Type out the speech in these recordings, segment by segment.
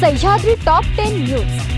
Sahyadri top ten news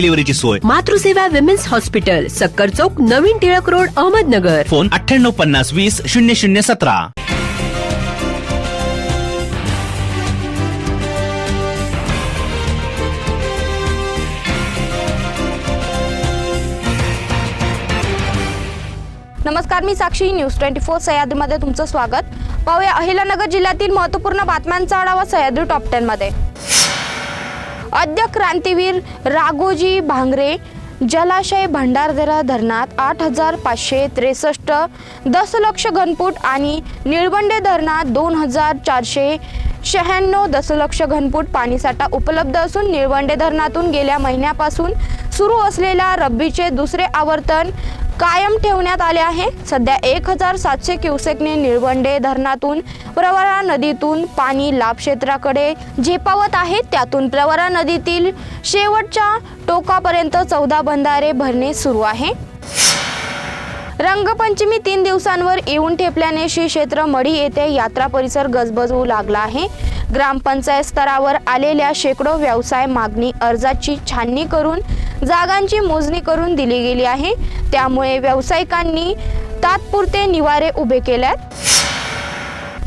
डिलिव्हरीची सोय. Matruseva women's hospital Sakkar Chowk नवीन टिळक रोड अहमदनगर. फोन अठ्ठ्याण्णव पन्नास वीस शून्य शून्य सतरा. नमस्कार मी साक्षी. न्यूज ट्वेंटी फोर सह्याद्रीमध्ये तुमचं स्वागत. पाहूया अहिलानगर जिल्ह्यातील महत्त्वपूर्ण बातम्यांचा आढावा सह्याद्री टॉप टेन अद्य क्रांतीवीर राघोजी भांगरे जलाशय भंडारदरा धरणात आठ हजार पाचशे त्रेसष्ट दशलक्ष घनफूट आणि निळवंडे धरणात दोन हजार चारशे शहाण्णव दशलक्ष घनफूट पाणीसाठा उपलब्ध असून निळवंडे धरणातून गेल्या महिन्यापासून सुरू असलेल्या रब्बीचे दुसरे आवर्तन कायम ठेवण्यात आले आहे. सध्या एक हजार सातशे क्युसेकने निळवंडे धरणातून प्रवरा नदीतून पाणी लाभ क्षेत्राकडे झेपावत आहे. त्यातून प्रवरा नदीतील शेवटच्या टोकापर्यंत चौदा बंधारे भरणे सुरू आहे. रंगपंचमी तीन दिवसांवर येऊन ठेपल्याने श्री क्षेत्र मढी येथे यात्रा परिसर गजबजवू लागला आहे. ग्रामपंचायत स्तरावर आलेल्या शेकडो व्यवसाय मागणी अर्जाची छाननी करून जागांची मोजणी करून दिली गेली आहे. त्यामुळे व्यावसायिकांनी तात्पुरते निवारे उभे केल्यात.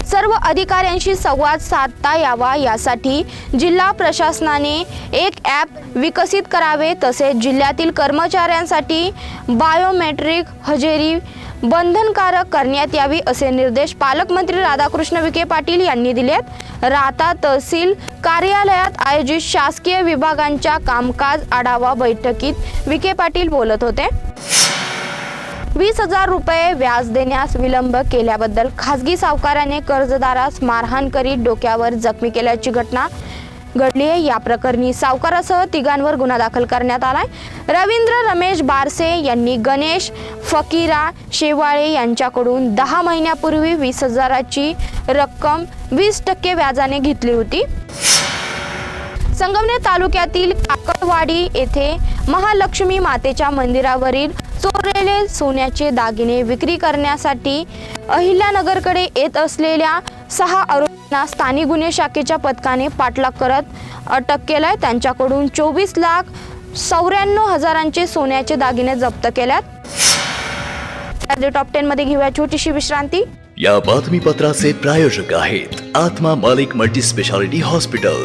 सर्व अधिकाऱ्यांशी संवाद साधता यावा यासाठी जिल्हा प्रशासनाने एक ॲप विकसित करावे तसेच जिल्ह्यातील कर्मचाऱ्यांसाठी बायोमेट्रिक हजेरी बंधनकारक करण्यात यावी असे निर्देश पालकमंत्री राधाकृष्ण विखे पाटील यांनी दिलेत. राहता तहसील कार्यालयात आयोजित शासकीय विभागांच्या कामकाज आढावा बैठकीत विखे पाटील बोलत होते. वीस हजार रुपये व्याज देण्यास विलंब केल्याबद्दल खासगी सावकाराने कर्जदारास मारहाण करीत डोक्यावर जखमी केल्याची घटना घडली आहे. या प्रकरणी सावकारासह तिघांवर गुन्हा दाखल करण्यात आलाय. रवींद्र रमेश बारसे यांनी गणेश फकीरा शेवाळे यांच्याकडून दहा महिन्यापूर्वी वीस हजाराची रक्कम वीस टक्के व्याजाने घेतली होती. संगमनेर तालुक्यातील काकडवाडी येथे महालक्ष्मी मातेच्या मंदिरावरील चोरलेले सोन्याचे दागिने विक्री करण्यासाठी अहिल्यानगरकडे येत असलेल्या सहा आरोपींना स्थानिक गुन्हे शाखेच्या पथकाने पाठलाग करत अटक केलाय. त्यांच्याकडून चोवीस लाख चौऱ्याण्णव हजारांचे सोन्याचे दागिने जप्त केल्यात. टॉप टेन मध्ये घेऊया छोटीशी विश्रांती. या बातमीपत्राचे प्रायोजक आहेत आत्मा मालिक मल्टी स्पेशालिटी हॉस्पिटल.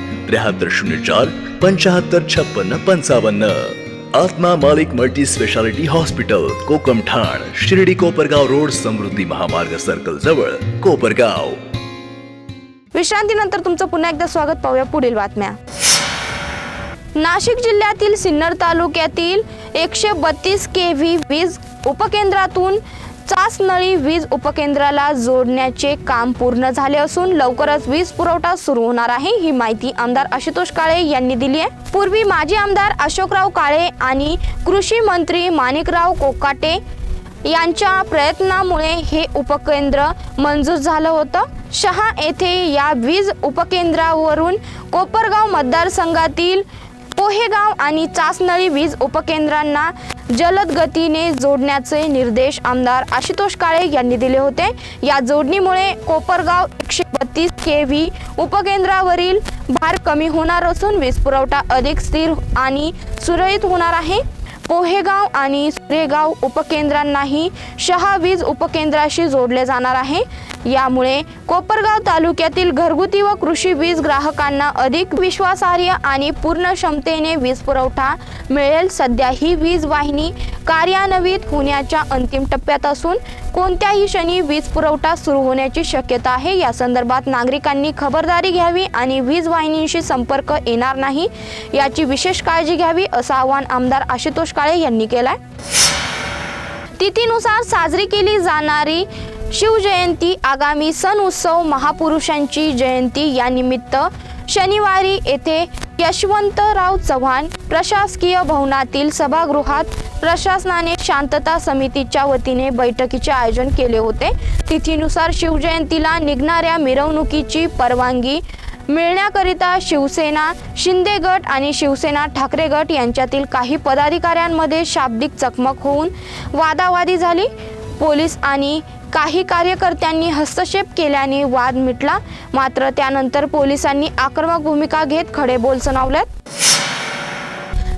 त्र्याहत्तर शून्य चार पंचाहत्तर छप्पन्न पंचावन्न. आत्मा मालिक मल्टी स्पेशालिटी हॉस्पिटल कोकम ठाण शिर्डी कोपरगाव रोड समृद्धी महामार्ग सर्कल जवळ कोपरगाव. विश्रांतीनंतर तुमचं पुन्हा एकदा स्वागत पाहूया पुढील बातम्या. नाशिक जिल्ह्यातील सिन्नर तालुक्यातील एकशे बत्तीस के व्ही वीज उपकेंद्रातून चासनळी वीज उपकेंद्राला जोडण्याचे काम पूर्ण झाले असून लवकरच वीज पुरवठा सुरू होणार आहे ही माहिती आमदार आशुतोष काळे यांनी दिली आहे. पूर्वी माजी आमदार अशोकराव काळे आणि कृषी मंत्री माणिकराव कोकाटे यांच्या प्रयत्नामुळे हे उपकेंद्र मंजूर झालं होतं. शहा येथे या वीज उपकेंद्रावरून कोपरगाव मतदारसंघातील पोहेगाव आणि चासनळी वीज उपकेंद्रांना जलद गतीने जोडण्याचे निर्देश आमदार आशुतोष काळे यांनी दिले होते. या जोडणीमुळे कोपरगाव एकशे बत्तीस के व्ही उपकेंद्रावरील भार कमी होणार असून वीज पुरवठा अधिक स्थिर आणि सुरळीत होणार आहे. पोहेगाव आणि सुरेगाव उपकेंद्रांनाही शहा वीज उपकेंद्राशी जोडले जाणार आहे. यामुळे कोपरगाव तालुक्यातील घरगुती व कृषी वीज ग्राहकांना अधिक विश्वासार्ह आणि पूर्ण क्षमतेने वीज पुरवठा मिळेल. सध्या ही वीज वाहिनी कार्यान्वित होण्याच्या अंतिम टप्प्यात असून कोणत्याही क्षणी वीज पुरवठा सुरू होण्याची शक्यता आहे. या संदर्भात नागरिकांनी खबरदारी घ्यावी आणि वीज वाहिनीशी संपर्क येणार नाही याची विशेष काळजी घ्यावी असं आवाहन आमदार आशुतोष काळे यांनी केलंय. तिथीनुसार साजरी केली जाणारी शिवजयंती आगामी सण उत्सव महापुरुषांची जयंती या निमित्त शनिवारी येथे यशवंतराव चव्हाण प्रशासकीय भवनातील सभागृहात प्रशासनाने शांतता समितीच्या वतीने बैठकीचे आयोजन केले होते. तिथीनुसार शिवजयंतीला निघणाऱ्या मिरवणुकीची परवानगी मिळण्याकरिता शिवसेना शिंदे गट आणि शिवसेना ठाकरे गट यांच्यातील काही पदाधिकाऱ्यांमध्ये शाब्दिक चकमक होऊन वादावादी झाली. पोलीस आणि काही कार्यकर्त्यांनी हस्तक्षेप केल्याने वाद मिटला. मात्र त्यानंतर पोलिसांनी आक्रमक भूमिका घेत खडेबोल सुनावलेत.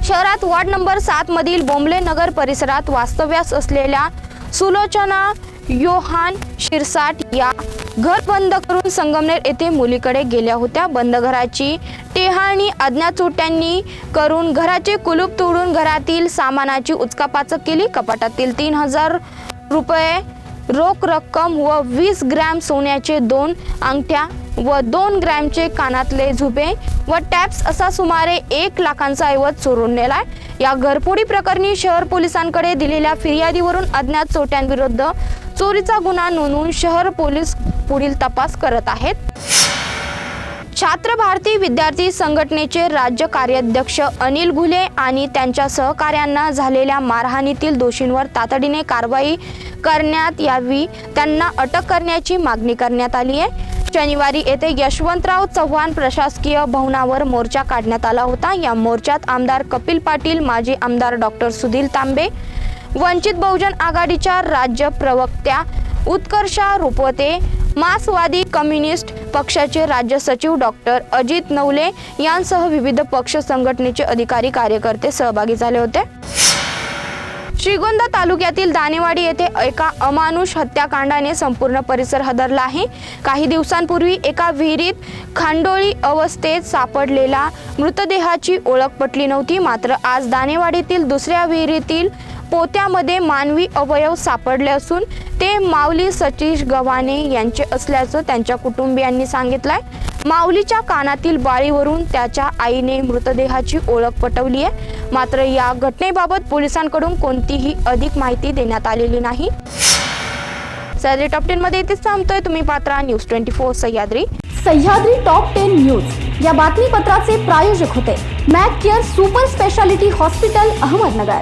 शहरात वार्ड नंबर सात मधील बोंबले नगर परिसरात वास्तव्यास असलेल्या सुलोचना योहान शिरसाट या घर बंद करून संगमनेर येथे मुलीकडे गेल्या होत्या. बंद घराची टेहाळणी अज्ञात चोट्यांनी करून घराचे कुलूप तोडून घरातील सामानाची उचकापाचक केली. कपाटातील तीन हजार रुपये रोख रक्कम व वीस ग्रॅम सोन्याचे दोन अंगठ्या व दोन ग्रॅमचे कानातले झुबे व टॅप्स असा सुमारे एक लाखांचा ऐवज चोरून नेलाय. या घरफोडी प्रकरणी शहर पोलिसांकडे दिलेल्या फिर्यादीवरून अज्ञात चोट्यांविरुद्ध चोरीचा गुन्हा नोंदवून शहर पोलीस पुढील तपास करत आहेत. छात्र भारती विद्यार्थी संघटनेचे राज्य कार्याध्यक्ष अनिल घुले आणि त्यांच्या सहकाऱ्यांना झालेल्या मारहाणीतील दोषींवर तातडीने कारवाई करण्यात यावी त्यांना अटक करण्याची मागणी करण्यात आली आहे. शनिवारी येथे यशवंतराव चव्हाण प्रशासकीय भवनावर मोर्चा काढण्यात आला होता. या मोर्चात आमदार कपिल पाटील माजी आमदार डॉक्टर सुधीर तांबे वंचित बहुजन आघाडीच्या राज्य प्रवक्त्या उत्कर्षा रुपवते मार्क्सवादी कम्युनिस्ट पक्षाचे राज्य सचिव डॉक्टर अजित नवले यांसह विविध पक्ष संघटनेचे अधिकारी कार्यकर्ते सहभागी झाले होते. श्रीगोंदा तालुक्यातील दानेवाडी येथे एका अमानुष हत्याकांडाने संपूर्ण परिसर हादरला आहे. काही दिवसांपूर्वी एका विहिरीत खांडोळी अवस्थेत सापडलेला मृतदेहाची ओळख पटली नव्हती मात्र आज दानेवाडीतील दुसऱ्या विहिरीतील पोत्यामध्ये मानवी अवयव सापडले असून ते माऊली सतीश गव्हाणे यांचे असल्याचं त्यांच्या कुटुंबियांनी सांगितलंय. माऊलीच्या कानातील बाळीवरून त्याच्या आईने मृतदेहाची ओळख पटवली आहे. मात्र या घटनेबाबत पोलिसांकडून कोणतीही अधिक माहिती देण्यात आलेली नाही. सॅलरी टॉप टेन मध्ये इथेच थांबतोय. तुम्ही Patra news twenty four Sahyadri. Sahyadri top ten news. या बातमीपत्राचे प्रायोजक होते. Mac care super speciality hospital Ahmednagar.